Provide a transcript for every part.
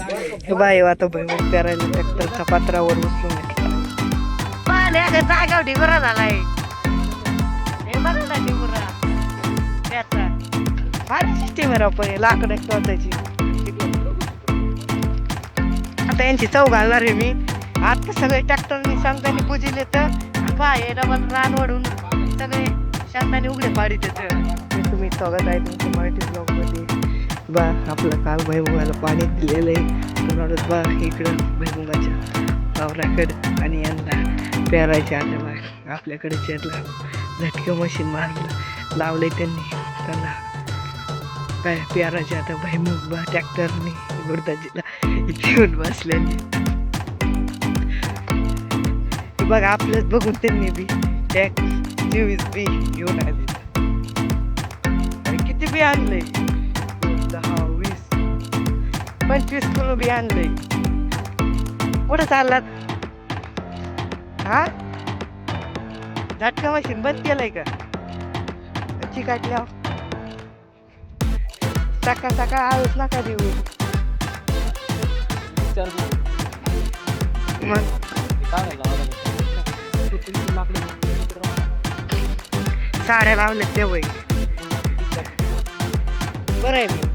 बाई आता भैमुख पेरायला ट्रॅक्टरच्या पात्रावर उचलून घेतला जागा ढिबरा झालाय. बघा ना ढिबरा त्याचा. भारी सिस्टीम आहे लाकडं टोचायची आता यांची चव घालणार आहे मी. आता सगळे ट्रॅक्टरनी सांगताना पुजिले तर बा हे डबल रान वडून सगळे शांताने उघडे पाडीत येतं तुम्ही स्वागत आहे तुमचं मराठी ब्लॉगमध्ये बा आपलं काल भैमुगाला पाणी दिलेलं आहे. म्हणूनच बा इकडं भैमुगाच्या वावराकडं आणि यांना पेरायच्या आता बा आपल्याकडे चेरला झटकं मशीन मारलं लावलंय त्यांनी. त्यांना काय पेरायचे आता भैमुग बा ट्रॅक्टरने गुरुदाजीला घेऊन बसल्याने. बघ हे आपलंच बघून त्यांनी बी टॅक्स चोवीस बी घेऊन आले. किती बी आणलंय. पंचवीस किलो बी आणलंय. कुठं चाललात? हा? झटका मशीन बंद केलंय का? चिकाटल्या सकाळ सकाळ आळूच नका देऊ. मग? साड्या लावल्यात ते वय. बरं आहे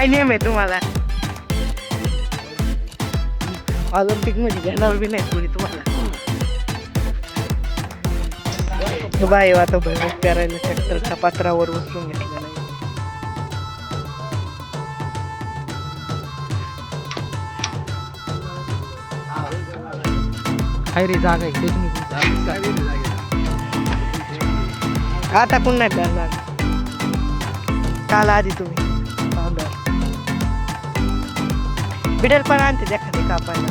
काय नियम आहे तुम्हाला? ऑलिम्पिकमध्ये घेणार बी नाही कोणी तुम्हाला. बाई आता भैमुख करायला ट्रॅक्टरच्या पात्रावर उचलून घेतलेला हाय रे जागा आहे तुम्ही आता कोण नाही करणार. काल आधी तुम्ही. बिडल पण आणते एखादी कापायला.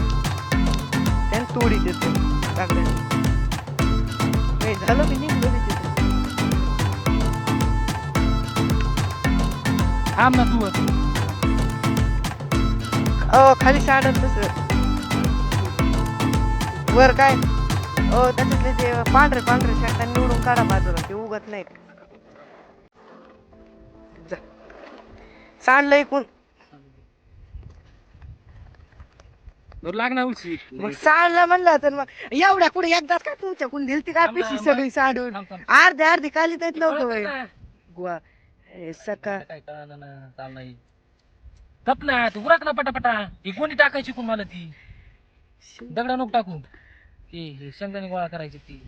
त्यानं तोडी देते कागदाने नाही झालं मी निघलो. थांब ना तू. खाली साडत तसं. वर काय? हो त्याच्यातले ते पांढरे पांढरे शर्ट निवडून काढा बाजूला ते उगत नाहीत. सांडलं ऐकून लागणार मग सांडलं म्हणलं तर मग एवढ्या कुठे एकदाच का तुमच्याकडून दिलती का पिशी सगळी सांडून? अर्धे अर्धी खाली देत नव्हतं वय गुवा हे सकाळ काय कळालं ना चाल नाही गप ना तू उरक ना पटापटा. ती कोणी टाकायची कोण मला ती? दगडा नको टाकू ती हे शेंगदाणे गोळा करायची ती.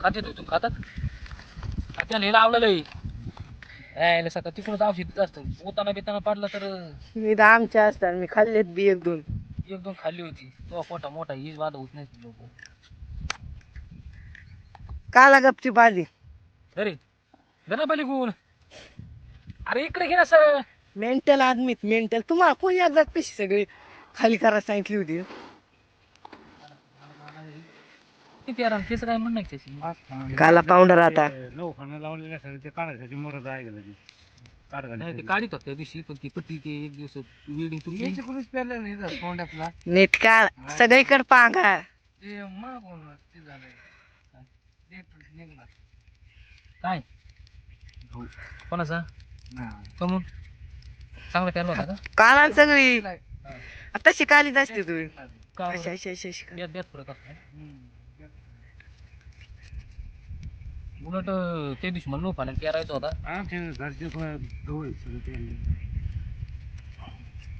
खाते तू तू खातात? त्याला हे लावलेलं आहे. यायला सकाळ तिकडून औषध असतं. पोताना बिताना पाडला तर मी तर आमच्या असतात. मी खाल्लेत बी एक दोन. एक दोन खाल्ली होती. तो पोटा मोठा हीच वाद होत नाही लोक. काला गपची बाजी अरे गणपली गुण. अरे इकडे घे ना सर. मेंटल आदमीत मेंटल तुम्हाला कोणी एकदा पिशी सगळी खाली करायला सांगितली होती? किती आराम त्याचं काय म्हणणं आहे त्याची? काला पावडर आता. लोखंड लावलेलं असं ते काढायसाठी मरत आहे गेलं ते नाही ते काढित होत्या दिवशी पण ती पट्टी ते एक दिवस वेल्डिंग तुमची. कोणीच पेरलं नाही इथं तोंडातला. नीट काळ सगळीकडे पांगा ते मागून ते झालंय. ते निघणार. काय? हो. कोणाचा? नाही. कमून? चांगला पेरला होता का? काला सगळी. तशी कालीच असते तुम्ही. का अशी अशी अशी अशी ब्यात ब्यात फरक असतो. उलट अं, त्या दिवशी पाण्यात पेरायचा होता आमच्या घरचे सगळं ते.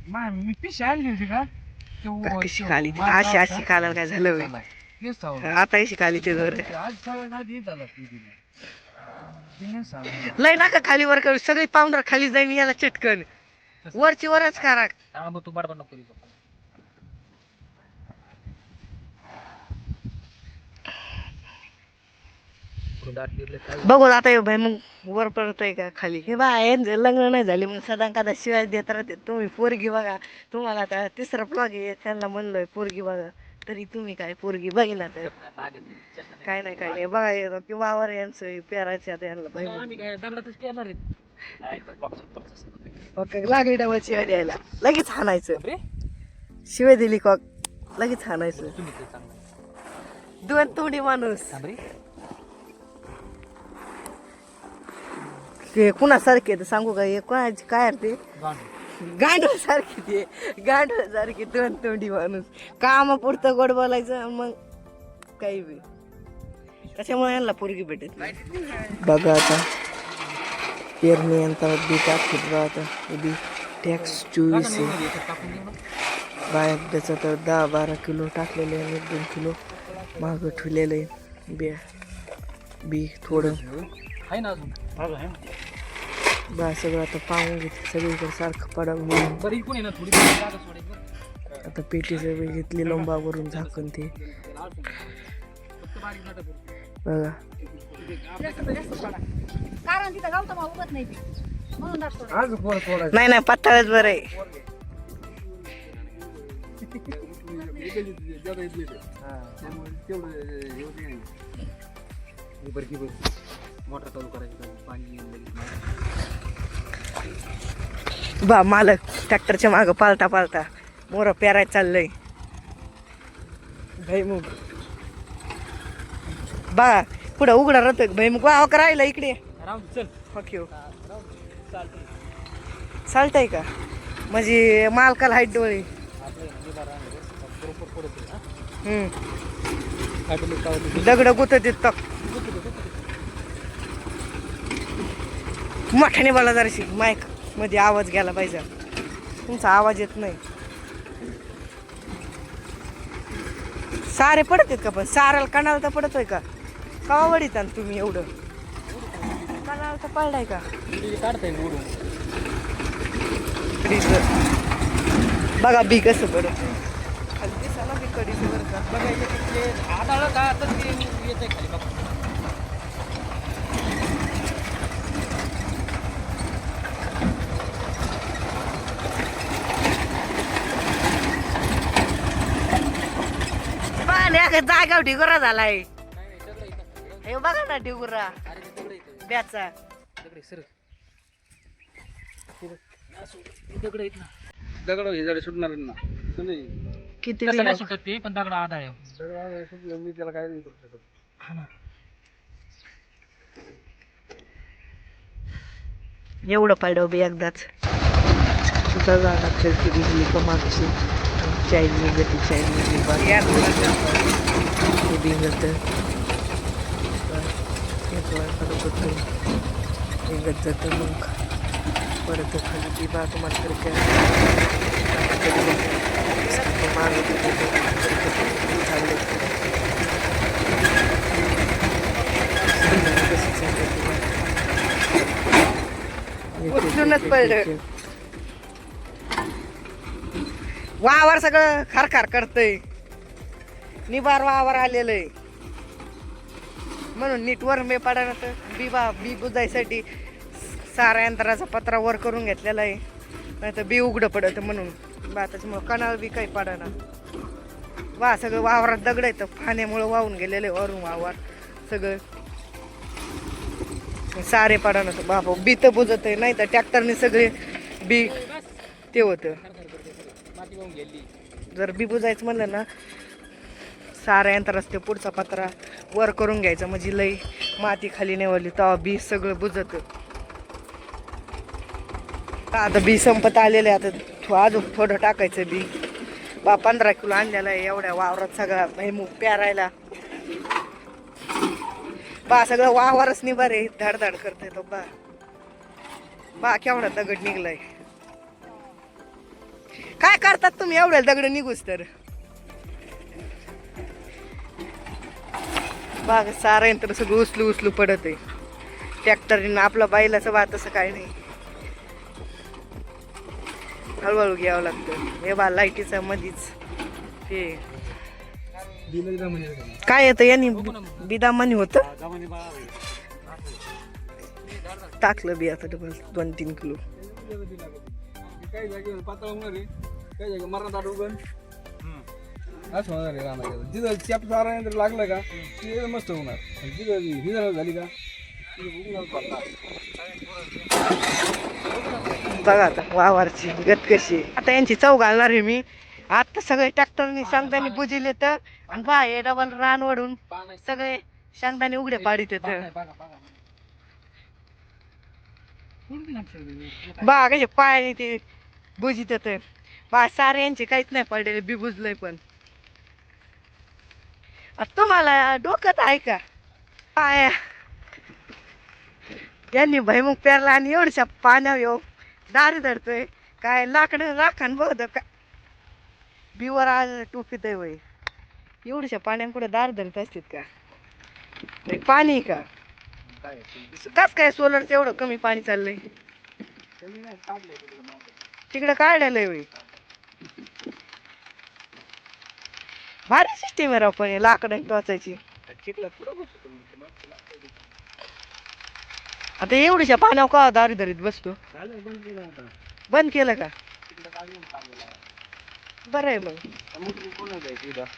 मा मी पिशी आणली होती का ते ते खाली माझा अशी अशी काय झालं होय. तेच सांगू. आता अशी खाली ते जोर ते आज सगळं आधी येत आला ती दिली. तिने सांगितलं. लय नका खाली वर करू सगळी पावडर खाली जाईन याला चटकन वरची वरच करा तू बडबड नको करू कुठं दाट फिरले काय बघू आता भाई मग वर पडतोय का खाली? हे बा यांचं लग्न नाही झाले मग सदा कदा शिवाय देत राहते. तुम्ही पोरगी बघा. तुम्हाला आता तिसरा प्लॉग आहे. त्यांना म्हणलोय पोरगी बघा. तरी तुम्ही काय पोरगी बघिना तर? काय नाही काय नाही. बघा हे किंवा वर यांचं पेरायचं आता यांना भाई ओके लागली डबल शिवाय द्यायला. लगेच हाणायचं. रे शिवाय दिली कॉक लगेच हाणायचं. दोन तोंडी माणूस. ते कुणासारखे ते सांगू का? हे कोणाची काय ते? गांडूळ. सारखी ते गांडव सारखी तोंड तोंडी माणूस. काम पुरतं गोड बोलायचं मग काही बी. त्याच्यामुळे यांना पोरगी भेटत बघा आता. पेरणी यंत्रात बी टाकत बा आता बी टॅक्स चोवीस बाहेर त्याचं तर दहा बारा किलो टाकलेले आणि एक दोन किलो मागं ठेवलेलं आहे. बी बी थोडं. आहे ना अजून बा सगळं आता पाहून घेते सगळीकडे सारखं पडा म्हणून बरं इकडून आहे ना थोडी जागा सोडायची बरं. आता पेटीचं बी घेतली लंबावरून झाकण ते फक्त बारीक नाटक करू. बघा कारण तिथं गावतं उगत नाही ते. म्हणून दाखवलं. आज पोर सोडायचं नाही नाही पत्ताळच बरं आहे. त्यामुळे तेवढं हे होत बरं मोटर चालू करायची? पाणी. बा मालक ट्रॅक्टरच्या मागं पालता पालता. मोर पेराय चाललंय. भैमुग बा पुढं उघडा राहतोय भैमुग वा राहिला इकडे. ओके. चालतंय. चालतंय का? म्हणजे मालकाला हाईट डोळे. आपलं आहे ना, निभा राहणार आहे. बरोबर पडत आहे, हा. हम्म काय बोलले, काय बोलले? दगड गुत तक मोठ्याने बोला जराशी मायकमध्ये आवाज गेला पाहिजे. तुमचा आवाज येत नाही. सारे पडत आहेत का पण? साराला कणाला तर पडतोय का? का वडीत आणि तुम्ही एवढं? कणाला तर पडलाय का? कडीचं बघा बी कसं पडत खाली दिसा ना बी कडीचं बरं का? बघायचं जागा ढिगोरा झालाय. हे बघा ना ढिगोरा. ब्याचा दगडं. हे आहेत ना. दगड झाडे सुटणार ना किती तसं नाही? सुटत ते पण दगड आधार आहे दगड आज सुटलं मी त्याला काय नाही करू शकत हा ना. एवढं पाडव बी एकदाच सुद्धा बिजली कमागची चाईल्ड निघती चाईल्ड निघली हे बिंगत निघत जातं मग परत खाली ती बाग मात्र उचलूनच वावर सगळं खारखार करतय. निबार वावर आलेलं आहे. म्हणून नीट वर मे पडायला तर बी बा बी बुजायसाठी सारा यंत्राचा पत्रा वर करून घेतलेला आहे. नाही तर बी उघडं पडत म्हणून. बा त्याच्यामुळं कणाला बी काही पडाना. वा सगळं वावरात दगड येतं तर पाण्यामुळं वाहून गेलेलं आहे वरून वावर. सगळं. सारे पडाना. तर बाबा बी तर बुजत आहे नाही तर ट्रॅक्टरने सगळे बी ते होतं. जर बी बुजायचं म्हणलं ना सारा यंत्र असते पुढचा पत्रा वर करून घ्यायचा. म्हणजे लई माती खाली नेवली तेव्हा बी सगळं बुजत. आता बी संपत आलेलं आहे आता थो- अजून थोडं टाकायचं बी. बा पंधरा किलो आणलेला आहे एवढ्या वावरात सगळा भैमुख प्यारायला बा सगळं वावरच नाही बरे. धाड धाड करते तो बा. बा केवढा दगड निघलाय. काय करतात तुम्ही? एवढ्या दगड निघूस तर. बाग सारं यंत्र सगळं उचलू उचलू पडत आहे. ट्रॅक्टरने आपला बैलाचं बा तसं काय नाही. हळूहळू घ्यावं लागतं. हे बा लाईटीचा मधीच. ते काय येतं? यांनी बिदामानी होतं? टाकलं बी आता डबल दोन तीन किलो. मरण उगन असं होणार आहे राहणार जिथं चॅप लागलं का ते मस्त होणार. जिथं ही झालं झाली का. बघा आता वावरची गत कशी. आता यांची चव घालणार आहे मी. आता सगळे ट्रॅक्टरनी सांगतानी बुजिले तर आणि बाय डबल रान वडून सगळे सांगतानी उघडे पाडीत येत बा कसे पाय ते बुजित येत पा सारे यांचे काहीच नाही पडलेले बी बुजलंय पण. आ, तुम्हाला डोक्यात आहे का? पाया. यांनी भैमुख पेरला आणि एवढशा पाण्यावर येऊ दारी धरतोय. काय लाकडं राखण बघत का? बिवर आज टोपीत आहे वय एवढशा पाण्यात कुठे दार धरत असतात का? पाणी आहे का? कस काय सोलरचं एवढं कमी पाणी चाललंय? तिकडं काढलेलं आहे वय भारी सिस्टीम आहे राव पण हे लाकडं वाचायची आता एवढीच्या पाण्यावर का दारी दारीत बसतो? बंद केलं का? बरं आहे मग.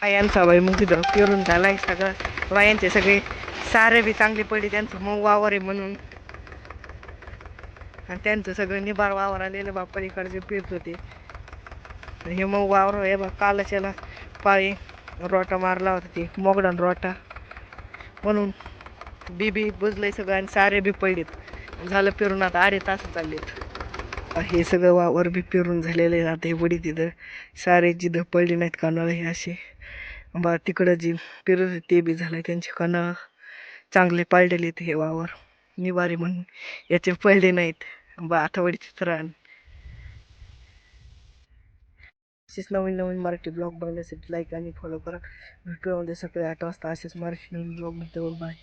बायांचा बाई मग तिथं पेरून झालाय सगळं. बायांचे सगळे सारे बी चांगले पडले त्यांचं मग वावर आहे म्हणून. आणि त्यांचं सगळं निबार वावर आलेलं बा पलीकडचे पेरत होते. हे मग वावर हे बा कालच याला पाळी. रोटा मारला होता ते मोगडान रोटा. म्हणून बी बी बुजलंय सगळं आणि सारे बी पडलेत. झालं पेरून आता अरे तास चाललेत. हे सगळं वावर बी पेरून झालेलं आहे आता हे वडी तिथं सारे जिथं पडले नाहीत कानाला हे असे. बा तिकडं जी पेरत ते बी झालं त्यांचे काना चांगले पाळलेले आहेत हे वावर. निवारे म्हणून याचे पडले नाहीत. बा आता तर आणि रान असेच नवीन नवीन मराठी ब्लॉग बघण्यासाठी लाईक आणि फॉलो करा. भेटूया उद्या सकाळी आठ वाजता असेच मराठी नवीन ब्लॉग बाय